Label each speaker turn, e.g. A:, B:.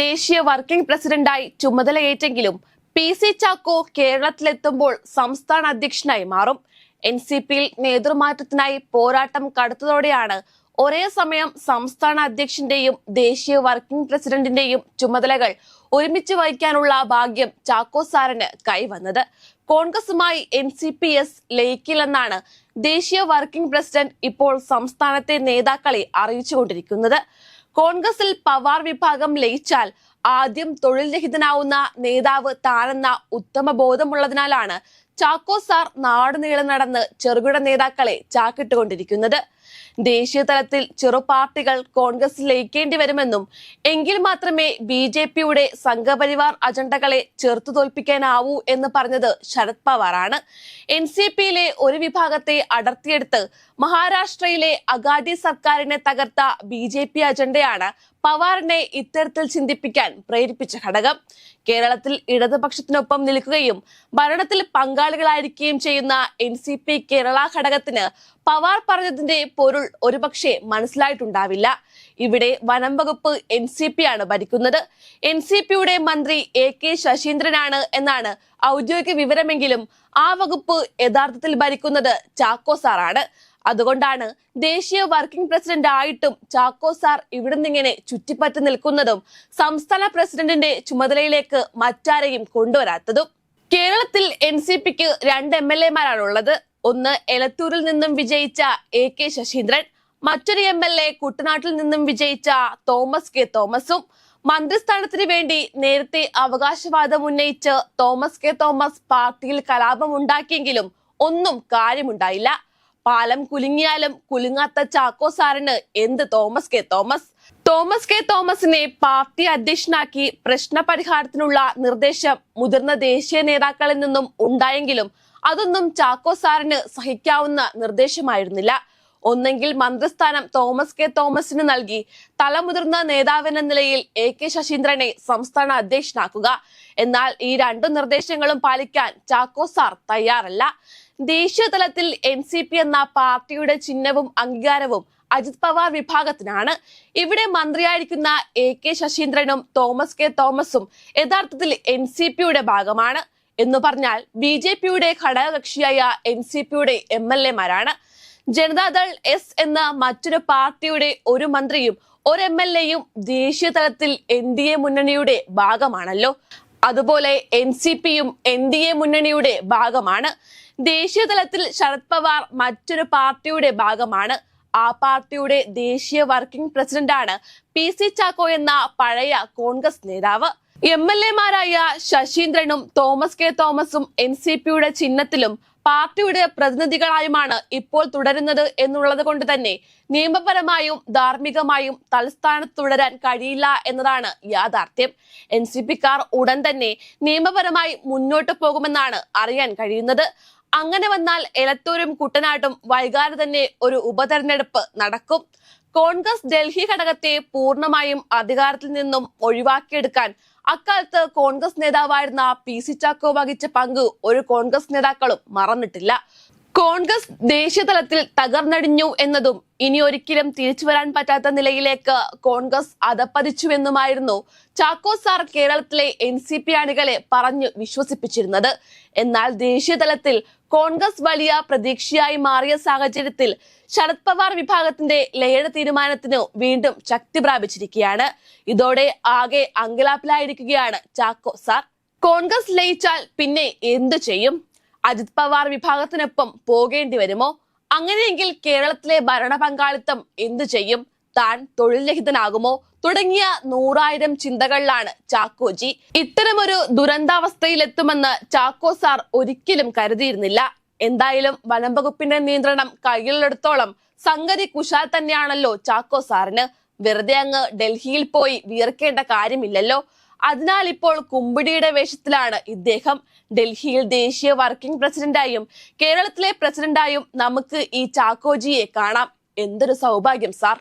A: ദേശീയ വർക്കിംഗ് പ്രസിഡന്റായി ചുമതലയേറ്റെങ്കിലും പി സി ചാക്കോ കേരളത്തിലെത്തുമ്പോൾ സംസ്ഥാന അധ്യക്ഷനായി മാറും. എൻ സി പിയിൽ നേതൃമാറ്റത്തിനായി പോരാട്ടം കടുത്തതോടെയാണ് ഒരേ സമയം സംസ്ഥാന അധ്യക്ഷന്റെയും ദേശീയ വർക്കിംഗ് പ്രസിഡന്റിന്റെയും ചുമതലകൾ ഒരുമിച്ച് വഹിക്കാനുള്ള ഭാഗ്യം ചാക്കോ സാറിന് കൈവന്നത്. കോൺഗ്രസുമായി എൻ സി പി എസ് ലയിക്കില്ലെന്നാണ് ദേശീയ വർക്കിംഗ് പ്രസിഡന്റ് ഇപ്പോൾ സംസ്ഥാനത്തെ നേതാക്കളെ അറിയിച്ചുകൊണ്ടിരിക്കുന്നത്. കോൺഗ്രസിൽ പവാർ വിഭാഗം ലയിച്ചാൽ ആദ്യം തൊഴിൽ രഹിതനാവുന്ന നേതാവ് താനെന്ന ഉത്തമ ബോധമുള്ളതിനാലാണ് ചാക്കോ സാർ നാടുനീളം നടന്ന് ചെറുകിട നേതാക്കളെ ചാക്കിട്ടുകൊണ്ടിരിക്കുന്നത്. ദേശീയ തലത്തിൽ ചെറു പാർട്ടികൾ കോൺഗ്രസ് ലയിക്കേണ്ടി വരുമെന്നും എങ്കിൽ മാത്രമേ ബി ജെ പിയുടെ സംഘപരിവാർ അജണ്ടകളെ ചെറുത്തു തോൽപ്പിക്കാനാവൂ എന്ന് പറഞ്ഞത് ശരത് പവാറാണ്. എൻ സി പിയിലെ ഒരു വിഭാഗത്തെ അടർത്തിയെടുത്ത് മഹാരാഷ്ട്രയിലെ അഗാദി സർക്കാരിനെ തകർത്ത ബി ജെ പി അജണ്ടയാണ് പവാറിനെ ഇത്തരത്തിൽ ചിന്തിപ്പിക്കാൻ പ്രേരിപ്പിച്ച ഘടകം. കേരളത്തിൽ ഇടതുപക്ഷത്തിനൊപ്പം നിൽക്കുകയും ഭരണത്തിൽ പങ്കാളികളായിരിക്കുകയും ചെയ്യുന്ന എൻ സി പി കേരള ഘടകത്തിന് പവാർ പറഞ്ഞതിന്റെ പൊരുൾ ഒരുപക്ഷെ മനസ്സിലായിട്ടുണ്ടാവില്ല. ഇവിടെ വനം വകുപ്പ് എൻ സി പി ആണ് ഭരിക്കുന്നത്. എൻ സി പിയുടെ മന്ത്രി എ കെ ശശീന്ദ്രനാണ് എന്നാണ് ഔദ്യോഗിക വിവരമെങ്കിലും ആ വകുപ്പ് യഥാർത്ഥത്തിൽ ഭരിക്കുന്നത് ചാക്കോ സാറാണ്. അതുകൊണ്ടാണ് ദേശീയ വർക്കിംഗ് പ്രസിഡന്റ് ആയിട്ടും ചാക്കോ സാർ ഇവിടെ നിന്നിങ്ങനെ ചുറ്റിപ്പറ്റി നിൽക്കുന്നതും സംസ്ഥാന പ്രസിഡന്റിന്റെ ചുമതലയിലേക്ക് മറ്റാരെയും കൊണ്ടുവരാത്തതും. കേരളത്തിൽ എൻ സി പിക്ക് രണ്ട് എം എൽ എമാരാണുള്ളത് ഒന്ന് എലത്തൂരിൽ നിന്നും വിജയിച്ച എ കെ ശശീന്ദ്രൻ മറ്റൊരു എം എൽ എ കുട്ടനാട്ടിൽ നിന്നും വിജയിച്ച തോമസ് കെ തോമസും. മന്ത്രിസ്ഥാനത്തിന് വേണ്ടി നേരത്തെ അവകാശവാദം ഉന്നയിച്ച് തോമസ് കെ തോമസ് പാർട്ടിയിൽ കലാപം ഉണ്ടാക്കിയെങ്കിലും ഒന്നും കാര്യമുണ്ടായില്ല. പാലം കുലുങ്ങിയാലും കുലുങ്ങാത്ത ചാക്കോ സാറിന് എന്ത് തോമസ് കെ തോമസ്? തോമസ് കെ തോമസിനെ പാർട്ടി അധ്യക്ഷനാക്കി പ്രശ്ന പരിഹാരത്തിനുള്ള നിർദ്ദേശം മുതിർന്ന ദേശീയ നേതാക്കളിൽ നിന്നും ഉണ്ടായെങ്കിലും അതൊന്നും ചാക്കോ സാറിന് സഹിക്കാവുന്ന നിർദ്ദേശമായിരുന്നില്ല. ഒന്നെങ്കിൽ മന്ത്രിസ്ഥാനം തോമസ് കെ തോമസിന് നൽകി. തലമുതിർന്ന നേതാവെന്ന നിലയിൽ എ കെ ശശീന്ദ്രനെ സംസ്ഥാന അധ്യക്ഷനാക്കുക. എന്നാൽ ഈ രണ്ടു നിർദ്ദേശങ്ങളും പാലിക്കാൻ ചാക്കോ സാർ തയ്യാറല്ല. ദേശീയ തലത്തിൽ എൻ സി പി എന്ന പാർട്ടിയുടെ ചിഹ്നവും അംഗീകാരവും അജിത് പവാർ വിഭാഗത്തിനാണ്. ഇവിടെ മന്ത്രിയായിരിക്കുന്ന എ കെ ശശീന്ദ്രനും തോമസ് കെ തോമസും യഥാർത്ഥത്തിൽ എൻ സി പിയുടെ ഭാഗമാണ്. എന്ന് പറഞ്ഞാൽ ബി ജെ പിയുടെ ഘടകകക്ഷിയായ എൻ സി പിയുടെ എം എൽ എമാരാണ്. ജനതാദൾ എസ് എന്ന മറ്റൊരു പാർട്ടിയുടെ ഒരു മന്ത്രിയും ഒരു എം എൽ എയും ദേശീയ തലത്തിൽ എൻ ഡി എ മുന്നണിയുടെ ഭാഗമാണല്ലോ. അതുപോലെ എൻ സി പിയും എൻ ഡി എ മുന്നണിയുടെ ഭാഗമാണ്. ദേശീയ തലത്തിൽ ശരത് പവാർ മറ്റൊരു പാർട്ടിയുടെ ഭാഗമാണ്. ആ പാർട്ടിയുടെ ദേശീയ വർക്കിംഗ് പ്രസിഡന്റാണ് പി സി ചാക്കോ എന്ന പഴയ കോൺഗ്രസ് നേതാവ്. എം എൽ എമാരായ ശശീന്ദ്രനും തോമസ് കെ തോമസും എൻ സി പിയുടെ ചിഹ്നത്തിലും പാർട്ടിയുടെ പ്രതിനിധികളായുമാണ് ഇപ്പോൾ തുടരുന്നത് എന്നുള്ളത് കൊണ്ട് തന്നെ നിയമപരമായും ധാർമ്മികമായും തൽസ്ഥാനത്ത് തുടരാൻ കഴിയില്ല എന്നതാണ് യാഥാർത്ഥ്യം. എൻ സി പിക്കാർ ഉടൻ തന്നെ നിയമപരമായി മുന്നോട്ട് പോകുമെന്നാണ് അറിയാൻ കഴിയുന്നത്. അങ്ങനെ വന്നാൽ എലത്തൂരും കുട്ടനാട്ടും വൈകാതെ തന്നെ ഒരു ഉപതെരഞ്ഞെടുപ്പ് നടക്കും. കോൺഗ്രസ് ഡൽഹി ഘടകത്തെ പൂർണമായും അധികാരത്തിൽ നിന്നും ഒഴിവാക്കിയെടുക്കാൻ അക്കാലത്ത് കോൺഗ്രസ് നേതാവായിരുന്ന പി സി ചാക്കോ വഹിച്ച പങ്ക് ഒരു കോൺഗ്രസ് നേതാക്കളും മറന്നിട്ടില്ല. കോൺഗ്രസ് ദേശീയ തലത്തിൽ തകർന്നടിഞ്ഞു എന്നതും ഇനി ഒരിക്കലും തിരിച്ചു വരാൻ പറ്റാത്ത നിലയിലേക്ക് കോൺഗ്രസ് അതപ്പതിച്ചുവെന്നുമായിരുന്നു ചാക്കോ സാർ കേരളത്തിലെ എൻ സി പി അണികളെ പറഞ്ഞു വിശ്വസിപ്പിച്ചിരുന്നത്. എന്നാൽ ദേശീയ തലത്തിൽ കോൺഗ്രസ് വലിയ പ്രതീക്ഷയായി മാറിയ സാഹചര്യത്തിൽ ശരത് പവാർ വിഭാഗത്തിന്റെ ലയന തീരുമാനത്തിന് വീണ്ടും ശക്തി പ്രാപിച്ചിരിക്കുകയാണ്. ഇതോടെ ആകെ അങ്കലാപ്പിലായിരിക്കുകയാണ് ചാക്കോ സാർ. കോൺഗ്രസ് ലയിച്ചാൽ പിന്നെ എന്തു ചെയ്യും? അജിത് പവാർ വിഭാഗത്തിനൊപ്പം പോകേണ്ടി വരുമോ? അങ്ങനെയെങ്കിൽ കേരളത്തിലെ ഭരണ പങ്കാളിത്തം എന്തു ചെയ്യും? താൻ തൊഴിൽ രഹിതനാകുമോ തുടങ്ങിയ നൂറായിരം ചിന്തകളിലാണ് ചാക്കോജി ഇത്തരമൊരു ദുരന്താവസ്ഥയിലെത്തുമെന്ന് ചാക്കോ സാർ ഒരിക്കലും കരുതിയിരുന്നില്ല. എന്തായാലും വനം വകുപ്പിന്റെ നിയന്ത്രണം കയ്യിലെടുത്തോളം സംഗതി കുശാൽ തന്നെയാണല്ലോ ചാക്കോ സാറിന്. വെറുതെ അങ്ങ് ഡൽഹിയിൽ പോയി വിയർക്കേണ്ട കാര്യമില്ലല്ലോ. അതിനാൽ ഇപ്പോൾ കുമ്പിടിയുടെ വേഷത്തിലാണ് ഇദ്ദേഹം ഡൽഹിയിൽ ദേശീയ വർക്കിംഗ് പ്രസിഡന്റായും കേരളത്തിലെ പ്രസിഡന്റായും നമുക്ക് ഈ ചാക്കോജിയെ കാണാം. എന്തൊരു സൗഭാഗ്യം സാർ.